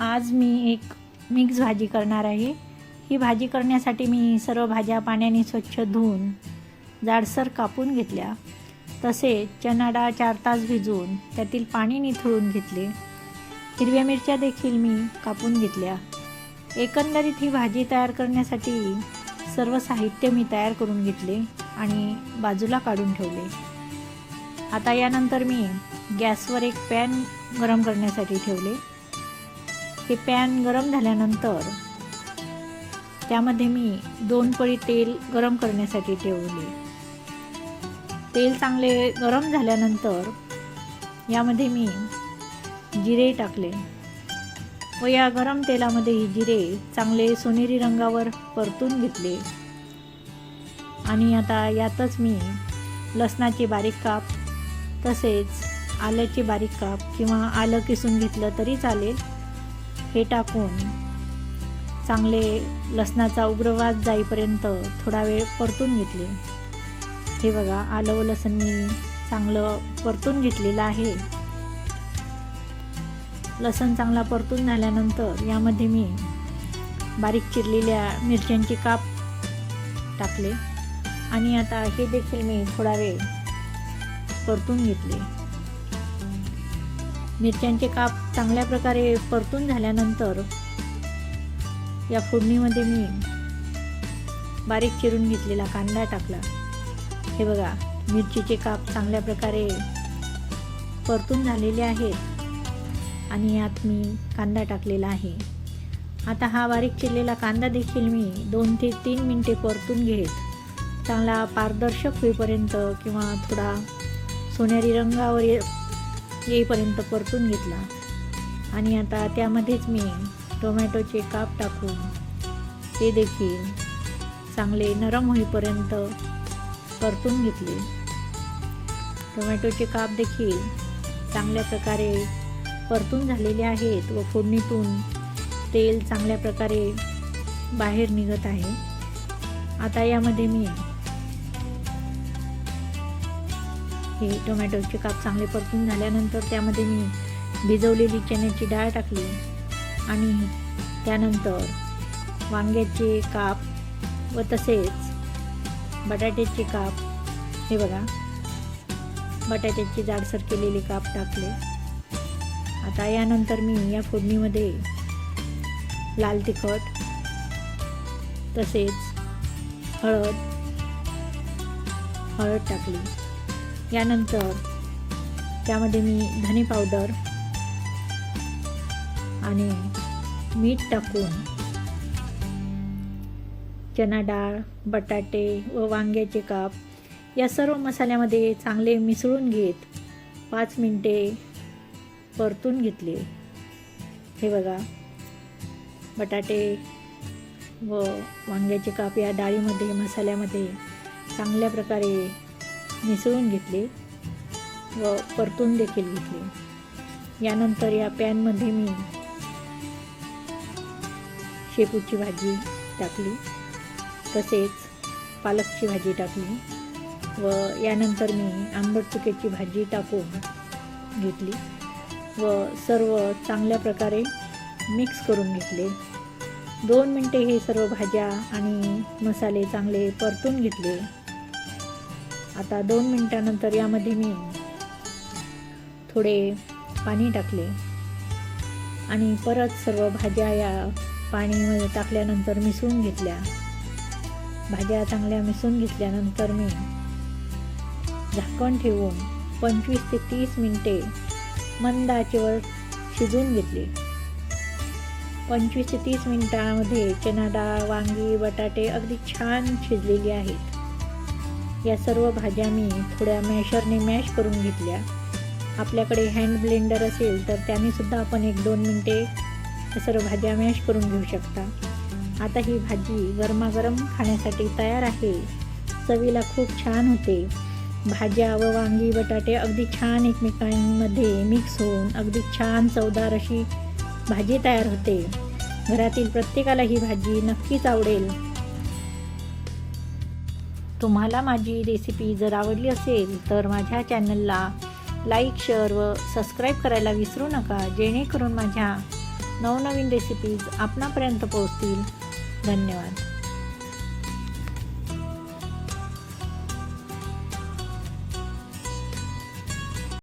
आज मी एक मिक्स भाजी करणार आहे. ही भाजी करण्यासाठी मी सर्व भाज्या पाण्याने स्वच्छ धुवून जाडसर कापून घेतल्या. तसेच चना डाळ चार तास भिजवून त्यातील पाणी निथळून घेतले. हिरव्या मिरच्या देखील मी कापून घेतल्या. एकंदरीत ही भाजी तयार करण्यासाठी सर्व साहित्य मी तयार करून घेतले आणि बाजूला काढून ठेवले. आता यानंतर मी गॅसवर एक पॅन गरम करण्यासाठी ठेवले. हे पॅन गरम झाल्यानंतर त्यामध्ये मी दोन पळी तेल गरम करण्यासाठी ठेवले. तेल चांगले गरम झाल्यानंतर यामध्ये मी जिरे टाकले. व या गरम तेलामध्ये ही जिरे चांगले सोनेरी रंगावर परतून घेतले. आणि आता यातच मी लसणाचे बारीक काप तसेच आल्याचे बारीक काप किंवा आलं किसून घेतलं तरी चालेल. हे टाकून चांगले लसणाचा उग्रवास जाईपर्यंत थोडा वेळ परतून घेतले. हे बघा आलं व लसण मी चांगलं परतून घेतलेलं आहे. लसण चांगला परतून झाल्यानंतर यामध्ये मी बारीक चिरलेल्या मिरच्यांचे काप टाकले. आणि आता हे देखील मी थोडा वेळ परतून घेतले. मिरच्यांचे काप चांगल्या प्रकारे परतून झाल्यानंतर या फोडणीमध्ये मी बारीक चिरून घेतलेला कांदा टाकला. हे बघा मिरचीचे काप चांगल्या प्रकारे परतून झालेले आहेत आणि यात मी कांदा टाकलेला आहे. आता हा बारीक चिरलेला कांदा देखील मी दोन ते तीन मिनटे परतून घेत चांगला पारदर्शक होईपर्यंत किंवा थोडा सोनेरी रंगावर ये येईपर्यंत परतून घेतला. आणि आता त्यामध्येच मी टोमॅटोचे काप टाकून ते देखील चांगले नरम होईपर्यंत परतून घेतले. टोमॅटोचे काप देखील चांगल्या प्रकारे परतून झालेले आहेत व फोडणीतून तेल चांगल्या प्रकारे बाहेर निघत आहे. आता यामध्ये मी हे टोमॅटोचे काप चांगले परतून झाल्यानंतर त्यामध्ये मी भिजवलेली चण्याची डाळ टाकली आणि त्यानंतर वांग्याचे काप व तसेच बटाट्याचे काप हे बघा बटाट्याचे जाडसर केलेले काप टाकले. आता यानंतर मी या फोडणीमध्ये लाल तिखट तसेच हळद हळद टाकली. यानंतर त्यामध्ये मी धने पावडर आणि मीठ टाकून चना डाळ बटाटे व वांग्याचे काप या सर्व मसाल्यामध्ये चांगले मिसळून घेत पाच मिनटे परतून घेतले. हे बघा बटाटे व वांग्याचे काप या डाळीमध्ये मसाल्यामध्ये चांगल्या प्रकारे मिसळून घेतले व परतून देखील घेतले. यानंतर या पॅनमध्ये मी शेपूची भाजी टाकली. तसेच पालकची भाजी टाकली व यानंतर मी आंबट चुक्याची भाजी टाकून घेतली व सर्व चांगल्या प्रकारे मिक्स करून घेतले. दोन मिनटे हे सर्व भाज्या आणि मसाले चांगले परतून घेतले. आता दोन मिनटानंतर यामध्ये मी थोडे पाणी टाकले. आणि परत सर्व भाज्या या पाणीमध्ये टाकल्यानंतर मिसळून घेतल्या. भाज्या चांगल्या मिसळून घेतल्यानंतर मी झाकण ठेवून पंचवीस ते तीस मिनटे मंद आचेवर शिजवून घेतले. पंचवीस ते तीस मिनटामध्ये चना डाळ वांगी बटाटे अगदी छान शिजलेली आहेत. या सर्व भाज्या मी थोड्या मॅशरने मॅश करून घेतल्या. आपल्याकडे हँड ब्लेंडर असेल तर त्यानेसुद्धा आपण एक दोन मिनटे या सर्व भाज्या मॅश करून घेऊ शकता. आता ही भाजी गरमागरम खाण्यासाठी तयार आहे. चवीला खूप छान होते. भाज्या व वांगी बटाटे अगदी छान एकमेकांमध्ये मिक्स होऊन अगदी छान चवदार अशी भाजी तयार होते. घरातील प्रत्येकाला ही भाजी नक्कीच आवडेल. तुम्हाला माझी रेसिपी जर आवडली असेल तर माझ्या चॅनलला लाईक शेअर व सबस्क्राईब करायला विसरू नका. जेणेकरून माझ्या नवनवीन रेसिपीज आपणापर्यंत पोहोचतील. धन्यवाद.